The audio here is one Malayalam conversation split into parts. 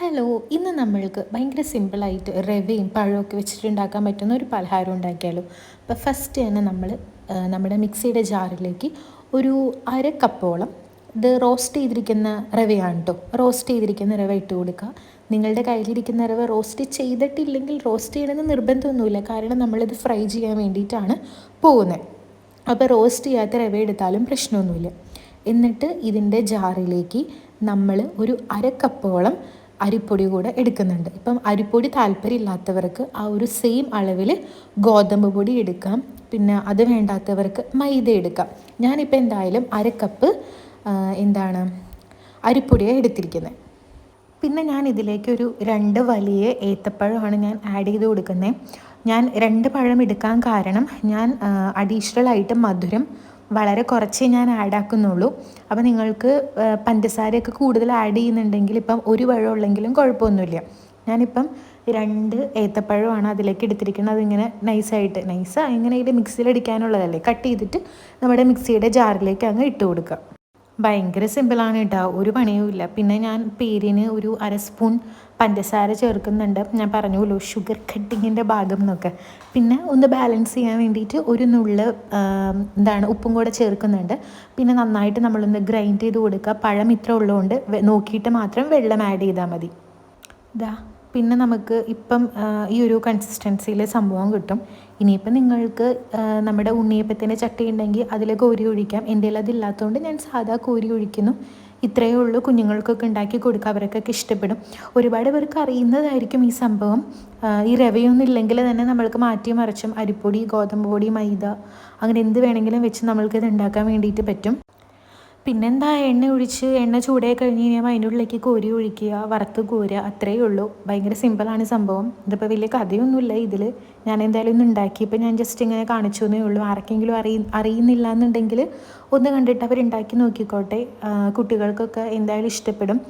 ഹലോ ഇന്ന് നമ്മൾക്ക് ഭയങ്കര സിമ്പിളായിട്ട് റവയും പഴമൊക്കെ വെച്ചിട്ട് ഉണ്ടാക്കാൻ പറ്റുന്ന ഒരു പലഹാരം ഉണ്ടാക്കിയാലോ. അപ്പോൾ ഫസ്റ്റ് തന്നെ നമ്മൾ നമ്മുടെ മിക്സിയുടെ ജാറിലേക്ക് ഒരു അര കപ്പോളം ഇത് റോസ്റ്റ് ചെയ്തിരിക്കുന്ന റവയാണ് കേട്ടോ റോസ്റ്റ് ചെയ്തിരിക്കുന്ന റവ ഇട്ട് കൊടുക്കുക നിങ്ങളുടെ കയ്യിലിരിക്കുന്ന റവ റോസ്റ്റ് ചെയ്തിട്ടില്ലെങ്കിൽ റോസ്റ്റ് ചെയ്യണമെന്ന് നിർബന്ധമൊന്നുമില്ല. കാരണം നമ്മളിത് ഫ്രൈ ചെയ്യാൻ വേണ്ടിയിട്ടാണ് പോകുന്നത് അപ്പോൾ റോസ്റ്റ് ചെയ്യാത്ത റവ എടുത്താലും പ്രശ്നമൊന്നുമില്ല. എന്നിട്ട് ഇതിന്റെ ജാറിലേക്ക് നമ്മൾ ഒരു അര കപ്പോളം അരിപ്പൊടി കൂടെ എടുക്കുന്നുണ്ട്. ഇപ്പം അരിപ്പൊടി താല്പര്യമില്ലാത്തവർക്ക് ആ ഒരു സെയിം അളവിൽ ഗോതമ്പ് പൊടി എടുക്കാം. പിന്നെ അത് വേണ്ടാത്തവർക്ക് മൈദ എടുക്കാം. ഞാനിപ്പോൾ എന്തായാലും അര കപ്പ് എന്താണ് അരിപ്പൊടിയാണ് എടുത്തിരിക്കുന്നത് പിന്നെ ഞാൻ ഇതിലേക്ക് ഒരു രണ്ട് വലിയ ഏത്തപ്പഴമാണ് ഞാൻ ആഡ് ചെയ്ത് കൊടുക്കുന്നത് ഞാൻ രണ്ട് പഴം എടുക്കാൻ കാരണം ഞാൻ അഡീഷണലായിട്ട് മധുരം വളരെ കുറച്ചേ ഞാൻ ആഡ് ആക്കുന്നുള്ളൂ. അപ്പോൾ നിങ്ങൾക്ക് പഞ്ചസാരയൊക്കെ കൂടുതൽ ആഡ് ചെയ്യുന്നുണ്ടെങ്കിൽ ഇപ്പം ഒരു പഴം ഉള്ളെങ്കിലും കുഴപ്പമൊന്നുമില്ല. ഞാനിപ്പം രണ്ട് ഏത്തപ്പഴമാണ് അതിലേക്ക് എടുത്തിരിക്കുന്നത്. അതിങ്ങനെ നൈസായിട്ട് നൈസാ ഇങ്ങനെ ഇതിൽ മിക്സിയിൽ അടിക്കാനുള്ളതല്ലേ. കട്ട് ചെയ്തിട്ട് നമ്മുടെ മിക്സിയുടെ ജാറിലേക്ക് അങ്ങ് ഇട്ട് കൊടുക്കുക. ഭയങ്കര സിമ്പിളാണ് കേട്ടോ ഒരു പണിയുമില്ല പിന്നെ ഞാൻ പേരിന് ഒരു അര സ്പൂൺ പഞ്ചസാര ചേർക്കുന്നുണ്ട്. ഞാൻ പറഞ്ഞുല്ലോ ഷുഗർ കട്ടിങ്ങിന്റെ ഭാഗം എന്നൊക്കെ പിന്നെ ഒന്ന് ബാലൻസ് ചെയ്യാൻ വേണ്ടിയിട്ട് ഒരു നുള്ള് എന്താണ് ഉപ്പും കൂടെ ചേർക്കുന്നുണ്ട്. പിന്നെ നന്നായിട്ട് നമ്മളൊന്ന് ഗ്രൈൻഡ് ചെയ്ത് കൊടുക്കുക. പഴം ഇത്ര ഉള്ളതുകൊണ്ട് നോക്കിയിട്ട് മാത്രം വെള്ളം ആഡ് ചെയ്താൽ മതി. ഇതാ പിന്നെ നമുക്ക് ഇപ്പം ഈ ഒരു കൺസിസ്റ്റൻസിയിൽ സംഭവം കിട്ടും. ഇനിയിപ്പം നിങ്ങൾക്ക് നമ്മുടെ ഉണ്ണിയപ്പത്തിന്റെ ചട്ടി ഉണ്ടെങ്കിൽ അതിൽ കോരി ഒഴിക്കാം. എന്റെ കയ്യിൽ അതില്ലാത്തതുകൊണ്ട് ഞാൻ സാധാ കോരി ഒഴിക്കുന്നു. ഇത്രയേ ഉള്ളൂ. കുഞ്ഞുങ്ങൾക്കൊക്കെ ഉണ്ടാക്കി കൊടുക്കുക. അവർക്കൊക്കെ ഇഷ്ടപ്പെടും. ഒരുപാട് പേർക്ക് അറിയുന്നതായിരിക്കും ഈ സംഭവം. ഈ റവയൊന്നും ഇല്ലെങ്കിൽ തന്നെ നമ്മൾക്ക് മാറ്റി മറിച്ചും അരിപ്പൊടി ഗോതമ്പ് പൊടി മൈദ അങ്ങനെ എന്ത് വേണമെങ്കിലും വെച്ച് നമ്മൾക്ക് ഇത് ഉണ്ടാക്കാൻ വേണ്ടിയിട്ട് പറ്റും. പിന്നെന്താ എണ്ണ ഒഴിച്ച് എണ്ണ ചൂടായി കഴിഞ്ഞ് കഴിയുമ്പോൾ അതിന്റെ ഉള്ളിലേക്ക് കോരി ഒഴിക്കുക വറുത്ത് കോരുക അത്രയേ ഉള്ളൂ. ഭയങ്കര സിമ്പിളാണ് സംഭവം. ഇതിപ്പോൾ വലിയ കഥയൊന്നുമില്ല. ഇതിൽ ഞാൻ എന്തായാലും ഒന്ന് ഉണ്ടാക്കിയപ്പോൾ ഞാൻ ജസ്റ്റ് ഇങ്ങനെ കാണിച്ചു എന്നേ ഉള്ളൂ. ആർക്കെങ്കിലും അറിയ അറിയുന്നില്ല എന്നുണ്ടെങ്കിൽ ഒന്ന് കണ്ടിട്ട് അവർ ഉണ്ടാക്കി നോക്കിക്കോട്ടെ കുട്ടികൾക്കൊക്കെ എന്തായാലും ഇഷ്ടപ്പെടും.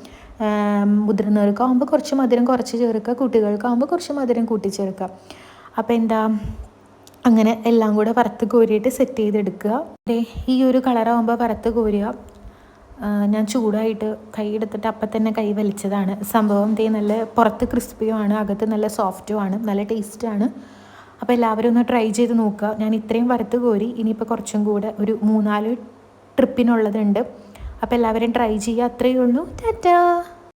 മുതിർന്നവർക്കാവുമ്പോൾ കുറച്ച് മധുരം കുറച്ച് ചേർക്കുക. കുട്ടികൾക്കാവുമ്പോൾ കുറച്ച് മധുരം കൂട്ടി ചേർക്കുക അപ്പോൾ എന്താ അങ്ങനെ എല്ലാം കൂടെ വറുത്ത് കോരിയിട്ട് സെറ്റ് ചെയ്തെടുക്കുക. ഈ ഒരു കളറാകുമ്പോൾ വറുത്ത് കോരുക. ഞാൻ ചൂടായിട്ട് കൈ എടുത്തിട്ട് അപ്പം തന്നെ കൈ വലിച്ചതാണ്. സംഭവം ദേ നല്ല പുറത്ത് ക്രിസ്പിയുമാണ് അകത്ത് നല്ല സോഫ്റ്റുമാണ് നല്ല ടേസ്റ്റാണ് അപ്പോൾ എല്ലാവരും ഒന്ന് ട്രൈ ചെയ്ത് നോക്കുക. ഞാൻ ഇത്രയും വറുത്ത് കോരി ഇനിയിപ്പോൾ കുറച്ചും കൂടെ ഒരു മൂന്നാൽ ട്രിപ്പിനുള്ളതുണ്ട് അപ്പോൾ എല്ലാവരും ട്രൈ ചെയ്യുക. അത്രയേ ഉള്ളൂ. ടാറ്റാ!